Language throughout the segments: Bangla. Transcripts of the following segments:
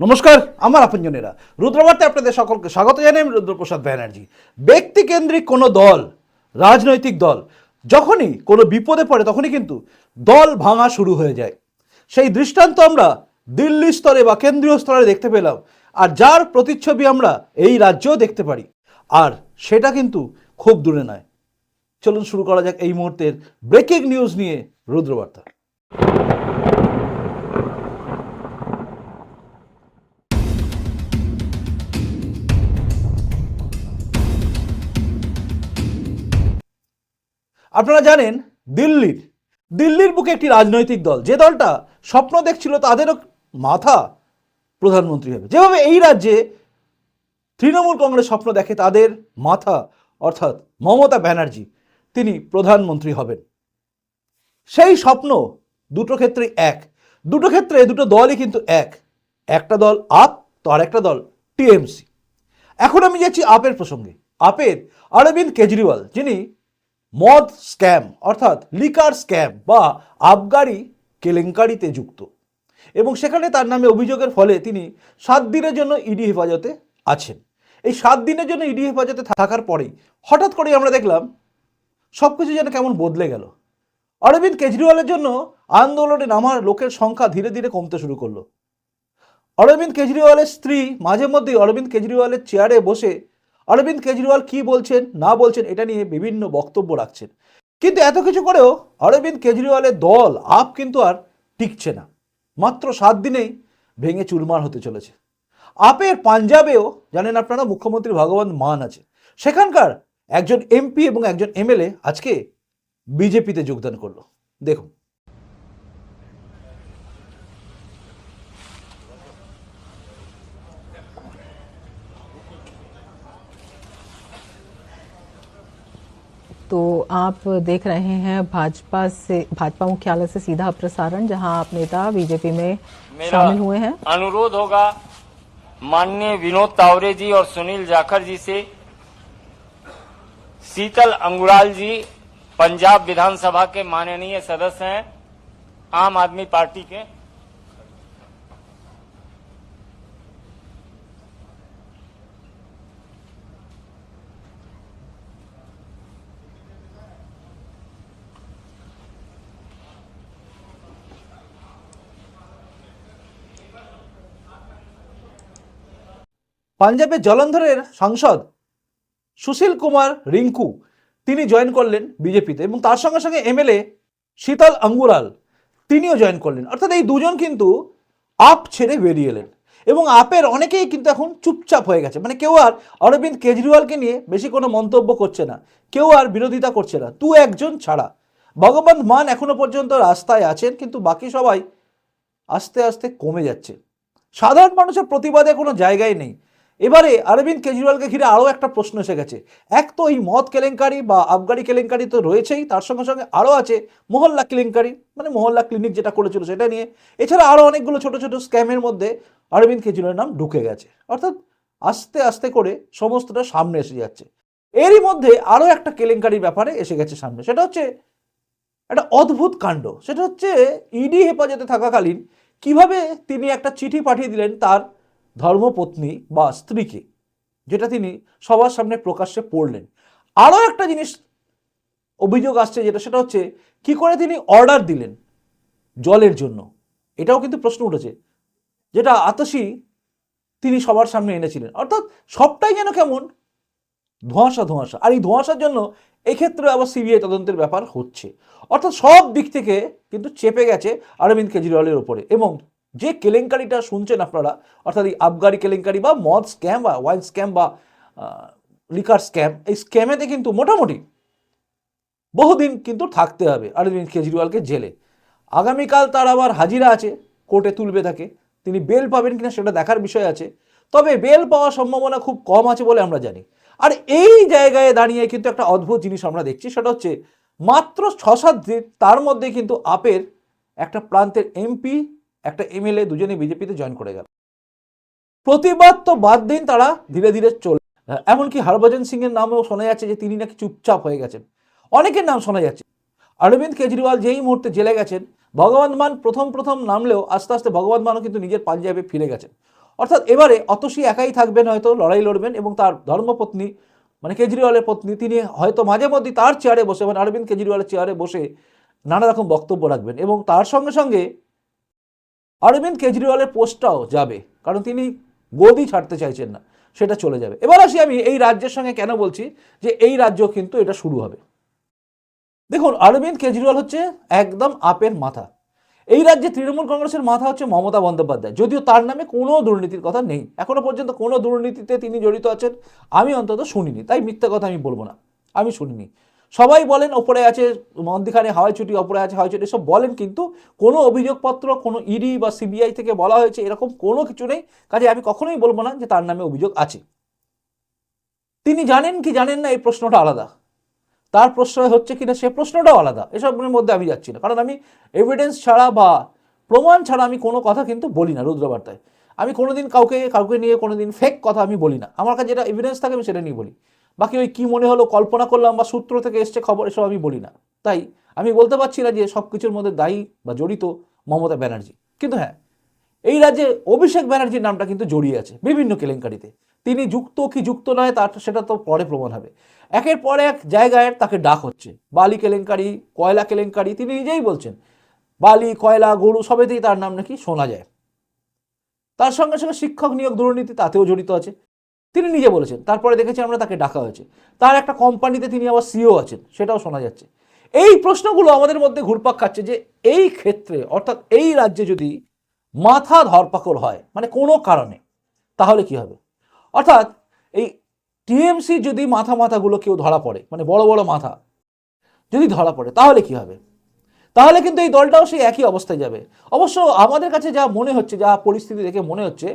নমস্কার, আমার আপনজনেরা। রুদ্রবার্তে আপনাদের সকলকে স্বাগত জানাই আমি রুদ্রপ্রসাদ ব্যানার্জি। ব্যক্তিকেন্দ্রিক কোনো দল, রাজনৈতিক দল, যখনই কোনো বিপদে পড়ে তখনই কিন্তু দল ভাঙা শুরু হয়ে যায়। সেই দৃষ্টান্ত আমরা দিল্লি স্তরে বা কেন্দ্রীয় স্তরে দেখতে পেলাম, আর যার প্রতিচ্ছবি আমরা এই রাজ্যেও দেখতে পারি। আর সেটা কিন্তু খুব দূরে নয়। চলুন শুরু করা যাক এই মুহূর্তের ব্রেকিং নিউজ নিয়ে রুদ্রবার্তা। আপনারা জানেন, দিল্লির দিল্লির বুকে একটি রাজনৈতিক দল। যে দলটা স্বপ্ন দেখছিল তাদেরও মাথা প্রধানমন্ত্রী হবে। যেভাবে এই রাজ্যে তৃণমূল কংগ্রেস স্বপ্ন দেখে তাদের মাথা, অর্থাৎ মমতা ব্যানার্জি, তিনি প্রধানমন্ত্রী হবেন। সেই স্বপ্ন দুটো ক্ষেত্রে এক। দুটো ক্ষেত্রে দুটো দলই কিন্তু এক। একটা দল আপ, তো আর একটা দল টিএমসি। এখন আমি যাচ্ছি আপের প্রসঙ্গে। আপের অরবিন্দ কেজরিওয়াল, যিনি মদ স্ক্যাম, অর্থাৎ লিকার স্ক্যাম বা আবগারি কেলেঙ্কারিতে যুক্ত। এবং সেখানে তার নামে অভিযোগের ফলে তিনি সাত দিনের জন্য ইডি হেফাজতে আছেন। এই সাত দিনের জন্য ইডি হেফাজতে থাকার পরেই হঠাৎ করেই আমরা দেখলাম সব কিছু যেন কেমন বদলে গেল। অরবিন্দ কেজরিওয়ালের জন্য আন্দোলনে নামার লোকের সংখ্যা ধীরে ধীরে কমতে শুরু করল। অরবিন্দ কেজরিওয়ালের স্ত্রী মাঝে মধ্যেই অরবিন্দ কেজরিওয়ালের চেয়ারে বসে অরবিন্দ কেজরিওয়াল কি বলছেন, না বলছেন, এটা নিয়ে বিভিন্ন বক্তব্য রাখছেন। কিন্তু এত কিছু করেও অরবিন্দ কেজরিওয়ালের দল, আপ কিন্তু আর টিকছে না। মাত্র সাত দিনেই ভেঙে চুরমার হতে চলেছে। আপের পাঞ্জাবেও, জানেন আপনারা, মুখ্যমন্ত্রী ভগবান মান আছে। সেখানকার একজন এমপি এবং একজন এমএলএ আজকে বিজেপিতে যোগদান করল। দেখুন तो आप देख रहे हैं भाजपा से भाजपा मुख्यालय से सीधा प्रसारण जहाँ आप नेता बीजेपी में शामिल हुए हैं। अनुरोध होगा माननीय विनोद तावरे जी और सुनील जाखड़ जी से। शीतल अंगुराल जी पंजाब विधानसभा के माननीय सदस्य हैं आम आदमी पार्टी के। পাঞ্জাবের জলন্ধরের সাংসদ সুশীল কুমার রিঙ্কু, তিনি জয়েন করলেন বিজেপিতে এবং তার সঙ্গে সঙ্গে এমএলএ শীতল আঙ্গুরাল, তিনিও জয়েন করলেন। অর্থাৎ এই দুজন কিন্তু আপ ছেড়ে বেরিয়ে এলেন এবং আপের অনেকেই কিন্তু এখন চুপচাপ হয়ে গেছে। মানে কেউ আর অরবিন্দ কেজরিওয়ালকে নিয়ে বেশি কোনো মন্তব্য করছে না, কেউ আর বিরোধিতা করছে না তু একজন ছাড়া। ভগবান মান এখনও পর্যন্ত রাস্তায় আছেন, কিন্তু বাকি সবাই আস্তে আস্তে কমে যাচ্ছে। সাধারণ মানুষের প্রতিবাদে কোনো জায়গায় নেই। এবারে অরবিন্দ কেজরিওয়ালকে ঘিরে আরও একটা প্রশ্ন এসে গেছে। এক তো এই মদ কেলেঙ্কারি বা আবগারি কেলেঙ্কারি তো রয়েছেই, তার সঙ্গে সঙ্গে আরও আছে মোহল্লা কেলেঙ্কারি মানে মোহল্লা ক্লিনিক যেটা করেছিল সেটা নিয়ে। এছাড়া আরও অনেকগুলো ছোট ছোট স্ক্যামের মধ্যে অরবিন্দ কেজরিওয়ালের নাম ঢুকে গেছে। অর্থাৎ আস্তে আস্তে করে সমস্তটা সামনে এসে যাচ্ছে। এরই মধ্যে আরও একটা কেলেঙ্কারির ব্যাপারে এসে গেছে সামনে, সেটা হচ্ছে একটা অদ্ভুত কাণ্ড। সেটা হচ্ছে ইডি হেফাজতে থাকাকালীন কীভাবে তিনি একটা চিঠি পাঠিয়ে দিলেন তার ধর্মপত্নী বা স্ত্রীকে, যেটা তিনি সবার সামনে প্রকাশ্যে পড়লেন। আরও একটা জিনিস অভিযোগ আসছে যেটা, সেটা হচ্ছে, কি করে তিনি অর্ডার দিলেন জলের জন্য? এটাও কিন্তু প্রশ্ন উঠেছে, যেটা আতসী তিনি সবার সামনে এনেছিলেন। অর্থাৎ সবটাই যেন কেমন? ধোঁয়াশা ধোঁয়াশা। আর এই ধোঁয়াশার জন্য এক্ষেত্রে আবার সিবিআই তদন্তের ব্যাপার হচ্ছে। অর্থাৎ সব দিক থেকে কিন্তু চেপে গেছে অরবিন্দ কেজরিওয়ালের ওপরে এবং যে কেলেঙ্কারিটা শুনছেন আপনারা, অর্থাৎ এই আবগারি কেলেঙ্কারি বা মদ স্ক্যাম বা ওয়াইন স্ক্যাম বা লিকার স্ক্যাম, এই স্ক্যামেতে কিন্তু মোটামুটি বহুদিন কিন্তু থাকতে হবে অরবিন্দ কেজরিওয়ালকে জেলে। আগামীকাল তার আবার হাজিরা আছে, কোর্টে তুলবে তাকে, তিনি বেল পাবেন কিনা সেটা দেখার বিষয় আছে, তবে বেল পাওয়ার সম্ভাবনা খুব কম আছে বলে আমরা জানি। আর এই জায়গায় দাঁড়িয়ে কিন্তু একটা অদ্ভুত জিনিস আমরা দেখছি, সেটা হচ্ছে মাত্র ছ সাত দিন তার মধ্যে কিন্তু আপের একটা প্রান্তের এমপি একটা এমএলএ দুজনে বিজেপিতে জয়েন করে গেল। প্রতিবাদ তো বাদ দিন তারা ধীরে ধীরে চল, এমনকি হরভজন সিং এর নামেও শোনা যাচ্ছে যে তিনি নাকি চুপচাপ হয়ে গেছেন। অনেকের নাম শোনা যাচ্ছে। অরবিন্দ কেজরিওয়াল যেই মুহূর্তে জেলে গেছেন, ভগবান মান প্রথম প্রথম নামলেও আস্তে আস্তে ভগবান মানও কিন্তু নিজের পাঞ্জাবে ফিরে গেছেন। অর্থাৎ এবারে অতসী একাই থাকবেন হয়তো, লড়াই লড়বেন এবং তার ধর্মপত্নী মানে কেজরিওয়ালের পত্নী, তিনি হয়তো মাঝে মধ্যে তার চেয়ারে বসে মানে অরবিন্দ কেজরিওয়ালের চেয়ারে বসে নানা রকম বক্তব্য রাখবেন এবং তার সঙ্গে সঙ্গে অরবিন্দ কেজরিওয়ালের পোস্টটাও যাবে, কারণ তিনি গদি ছাড়তে চাইছেন না, সেটা চলে যাবে। এবার আসি আমি এই রাজ্যের সঙ্গে কেন বলছি যে এই রাজ্য কিন্তু এটা শুরু হবে। দেখুন, অরবিন্দ কেজরিওয়াল হচ্ছে একদম আপের মাথা। এই রাজ্যে তৃণমূল কংগ্রেসের মাথা হচ্ছে মমতা বন্দ্যোপাধ্যায়, যদিও তার নামে কোনো দুর্নীতির কথা নেই। এখনও পর্যন্ত কোনো দুর্নীতিতে তিনি জড়িত আছেন, আমি অন্তত শুনিনি, তাই মিথ্যা কথা আমি বলব না, আমি শুনিনি। সবাই বলেন ওপরে আছে মন্দিখানে হাওয়াই ছুটি, ওপরে আছে হাওয়াই ছুটি সব বলেন কিন্তু কোনো অভিযোগপত্র, কোনো ইডি বা সিবিআই থেকে বলা হয়েছে, এরকম কোনো কিছু নেই। কাজে আমি কখনোই বলব না যে তার নামে অভিযোগ আছে। তিনি জানেন কি জানেন না, এই প্রশ্নটা আলাদা। তার প্রশ্রয় হচ্ছে কিনা, সে প্রশ্নটাও আলাদা। এসবের মধ্যে আমি যাচ্ছি না। কারণ আমি এভিডেন্স ছাড়া বা প্রমাণ ছাড়া আমি কোনো কথা কিন্তু বলি না রুদ্রবার্তায়। আমি কোনোদিন কাউকে কাউকে নিয়ে কোনোদিন ফেক কথা আমি বলি না। আমার কাছে যেটা এভিডেন্স থাকে, আমি সেটা নিয়ে বলি। বাকি ওই কী মনে হলো কল্পনা করলাম বা সূত্র থেকে এসছে খবর, এসব আমি বলি না। তাই আমি বলতে পারছি না যে সব কিছুর মধ্যে দায়ী বা জড়িত মমতা ব্যানার্জি। কিন্তু হ্যাঁ এই রাজ্যে অভিষেক ব্যানার্জির নামটা কিন্তু জড়িয়ে আছে বিভিন্ন কেলেঙ্কারিতে। তিনি যুক্ত কি যুক্ত নয়, তার সেটা তো পরে প্রমাণ হবে। একের পর এক জায়গায় তাকে ডাক হচ্ছে। বালি কেলেঙ্কারি, কয়লা কেলেঙ্কারি, তিনি নিজেই বলছেন, বালি, কয়লা, গরু সবেতেই তার নাম নাকি শোনা যায়। তার সঙ্গে সঙ্গে শিক্ষক নিয়োগ দুর্নীতি তাতেও জড়িত আছে। তিনি নিজে বলেছেন। তারপরে দেখেছি আমরা তাকে ডাকা হয়েছে। তার একটা কোম্পানিতে তিনি আবার সিও আছেন, সেটাও শোনা যাচ্ছে। এই প্রশ্নগুলো আমাদের মধ্যে ঘুরপাক খাচ্ছে যে এই ক্ষেত্রে, অর্থাৎ এই রাজ্যে যদি মাথা ধরপাকড় হয় মানে কোনো কারণে, তাহলে কি হবে? অর্থাৎ এই টিএমসি যদি মাথা মাথাগুলো কেউ ধরা পড়ে মানে বড় বড় মাথা, যদি ধরা পড়ে, তাহলে কি হবে? তাহলে কিন্তু এই দলটাও সেই একই অবস্থায় যাবে। অবশ্য আমাদের কাছে যা মনে হচ্ছে, যা পরিস্থিতি দেখে মনে হচ্ছে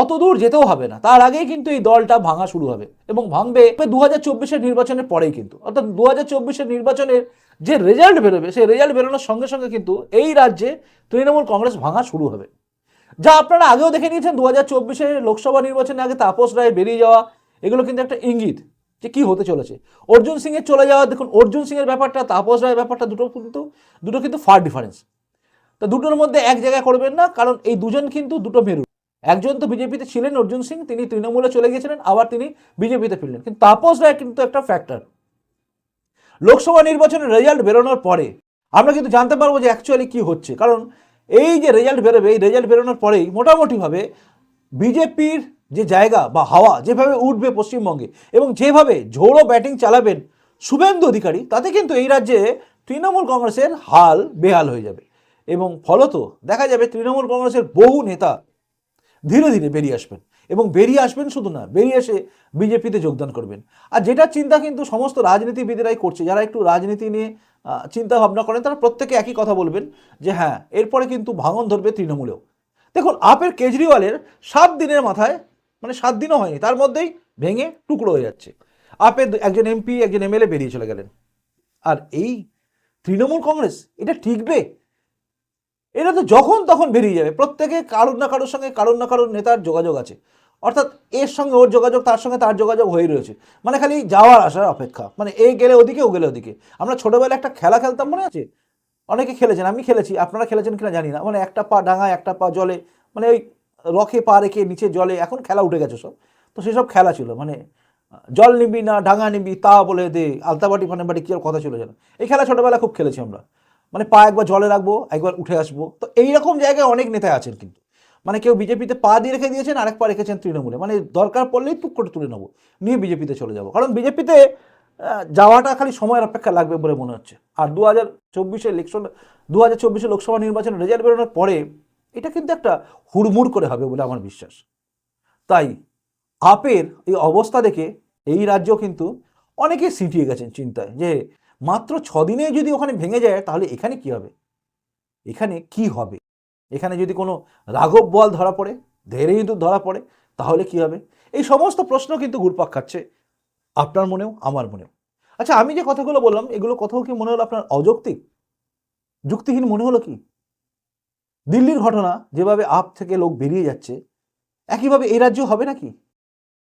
অত দূর যেতেও হবে না। তার আগেই কিন্তু এই দলটা ভাঙা শুরু হবে এবং ভাঙবে দু হাজার চব্বিশের নির্বাচনের পরেই কিন্তু। অর্থাৎ দু হাজার চব্বিশের নির্বাচনের যে রেজাল্ট বেরোবে, সেই রেজাল্ট বেরোনোর সঙ্গে সঙ্গে কিন্তু এই রাজ্যে তৃণমূল কংগ্রেস ভাঙা শুরু হবে। যা আপনারা আগেও দেখে নিয়েছেন দু হাজার চব্বিশে লোকসভা নির্বাচনের আগে তাপস রায় বেরিয়ে যাওয়া, এগুলো কিন্তু একটা ইঙ্গিত যে কি হতে চলেছে। অর্জুন সিং এর চলে যাওয়া, দেখুন অর্জুন সিং এর ব্যাপারটা, তাপস রায়ের ব্যাপারটা দুটো কিন্তু দুটো কিন্তু ফার ডিফারেন্স তো দুটোর মধ্যে এক জায়গায় করবেন না, কারণ এই দুজন কিন্তু দুটো মেরু। একজন তো বিজেপিতে ছিলেন, অর্জুন সিং, তিনি তৃণমূলে চলে গিয়েছিলেন, আবার তিনি বিজেপিতে ফিরলেন। কিন্তু তাপস রায় কিন্তু একটা ফ্যাক্টর লোকসভা নির্বাচনের রেজাল্ট বেরোনোর পরে, আমরা কিন্তু জানতে পারব যে অ্যাকচুয়ালি কি হচ্ছে। কারণ এই যে রেজাল্ট বেরোবে, এই রেজাল্ট বেরোনোর পরেই মোটামুটিভাবে বিজেপির যে জায়গা বা হাওয়া যেভাবে উঠবে পশ্চিমবঙ্গে এবং যেভাবে ঝোড়ো ব্যাটিং চালাবেন শুভেন্দু অধিকারী, তাতে কিন্তু এই রাজ্যে তৃণমূল কংগ্রেসের হাল বেহাল হয়ে যাবে। এবং ফলত দেখা যাবে তৃণমূল কংগ্রেসের বহু নেতা ধীরে ধীরে বেরিয়ে আসবেন। এবং বেরিয়ে আসবেন শুধু না, বেরিয়ে এসে বিজেপিতে যোগদান করবেন। আর যেটা চিন্তা কিন্তু সমস্ত রাজনীতিবিদেরাই করছে, যারা একটু রাজনীতি নিয়ে চিন্তা ভাবনা করেন, তারা প্রত্যেকে একই কথা বলবেন যে হ্যাঁ এরপরে কিন্তু ভাঙন ধরবে তৃণমূলেও। দেখুন, আপের কেজরিওয়ালের সাত দিনের মাথায় মানে সাত দিনও হয়নি, তার মধ্যেই ভেঙে টুকরো হয়ে যাচ্ছে। আপের একজন এমপি, একজন এমএলএ বেরিয়ে চলে গেলেন। আর এই তৃণমূল কংগ্রেস, এটা টিকবে এরা তো যখন তখন বেরিয়ে যাবে। প্রত্যেকে কারোর না কারোর সঙ্গে কারোর না কারোর নেতার যোগাযোগ আছে। অর্থাৎ এর সঙ্গে ওর যোগাযোগ, তার সঙ্গে তার যোগাযোগ হয়ে রয়েছে। মানে খালি যাওয়ার আসার অপেক্ষা। মানে এই গেলে ওদিকে, ও গেলে ওদিকে। আমরা ছোটবেলায় একটা খেলা খেলতাম, মনে আছে? অনেকে খেলেছেন, আমি খেলেছি। আপনারা খেলেছেন কিনা জানি না। মানে একটা পা ডাঙায়, একটা পা জলে। মানে ওই রকে পা রেখে নিচে জলে। এখন খেলা উঠে গেছে সব। তো সেসব খেলা ছিল। মানে জল নিবি না, ডাঙা নিবি, তা বলে দে। আলতাবাটি, ফানাবাটি কি কথা ছিল যেন। এই খেলা ছোটবেলায় খুব খেলেছি আমরা। মানে পা একবার জলে রাখব, একবার উঠে আসব। তো এইরকম জায়গায় অনেক নেতা আছেন কিন্তু। মানে কেউ বিজেপিতে পা দিয়ে রেখে দিয়েছেন, আরেক পা রেখেছেন তৃণমূলে। মানে দরকার পড়লেই টুক করে তুলে নেব, নিয়ে বিজেপিতে চলে যাব। কারণ বিজেপিতে যাওয়াটা খালি সময়ের অপেক্ষা লাগবে বলে মনে হচ্ছে। আর দু হাজার চব্বিশে ইলেকশন দু হাজার চব্বিশে লোকসভা নির্বাচনের রেজাল্ট বেরোনোর পরে এটা কিন্তু একটা হুড়মুড় করে হবে বলে আমার বিশ্বাস। তাই আপের এই অবস্থা দেখে এই রাজ্য কিন্তু অনেকে সিটিয়ে গেছেন চিন্তায় যে মাত্র ছদিনে যদি ওখানে ভেঙে যায়, তাহলে এখানে কি হবে? এখানে কি হবে? এখানে যদি কোনো রাঘব বল ধরা পড়ে ধেরে ইঁদুর ধরা পড়ে, তাহলে কি হবে? এই সমস্ত প্রশ্ন কিন্তু ঘুরপাক খাচ্ছে আপনার মনেও, আমার মনেও। আচ্ছা আমি যে কথাগুলো বললাম, এগুলো কোথাও কি মনে হলো আপনার অযৌক্তিক? যুক্তিহীন মনে হলো কি? দিল্লির ঘটনা যেভাবে আপ থেকে লোক বেরিয়ে যাচ্ছে, একইভাবে এই রাজ্য হবে নাকি?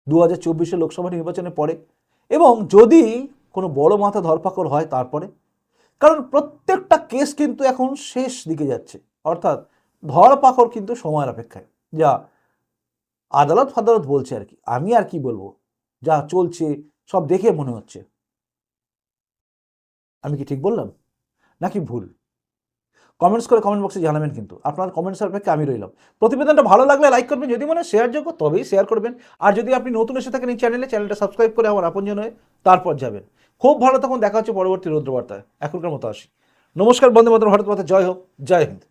দু হাজার চব্বিশে লোকসভা নির্বাচনের পরে। এবং যদি কোনো বড় মাথা ধরপাকড় হয় তারপরে? কারণ প্রত্যেকটা কেস কিন্তু এখন শেষ দিকে যাচ্ছে। অর্থাৎ ধরপাকড় কিন্তু সময়ের অপেক্ষায়। যা আদালত ফাদালত বলছে আর কি। আমি আর কি বলব? যা চলছে, সব দেখে মনে হচ্ছে। আমি কি ঠিক বললাম? নাকি ভুল? কমেন্টস করে কমেন্ট বক্সে জানাবেন কিন্তু। আপনার কমেন্টস অপেক্ষা আমি রইলাম। প্রতিবেদনটা ভালো লাগলে লাইক করবেন, যদি মনে শেয়ার যোগ্য, তবেই শেয়ার করবেন। আর যদি আপনি নতুন এসে থাকেন এই চ্যানেলে চ্যানেলটা সাবস্ক্রাইব করে আমার আপনজন হয়ে তারপর যাবেন। খুব ভালো তখন দেখা হচ্ছে পরবর্তী রৌদ্রবার্তায়। এখনকার মতো আসি। নমস্কার বন্ধু মাত্র ভারত মাতা জয় হোক, জয় হিন্দ।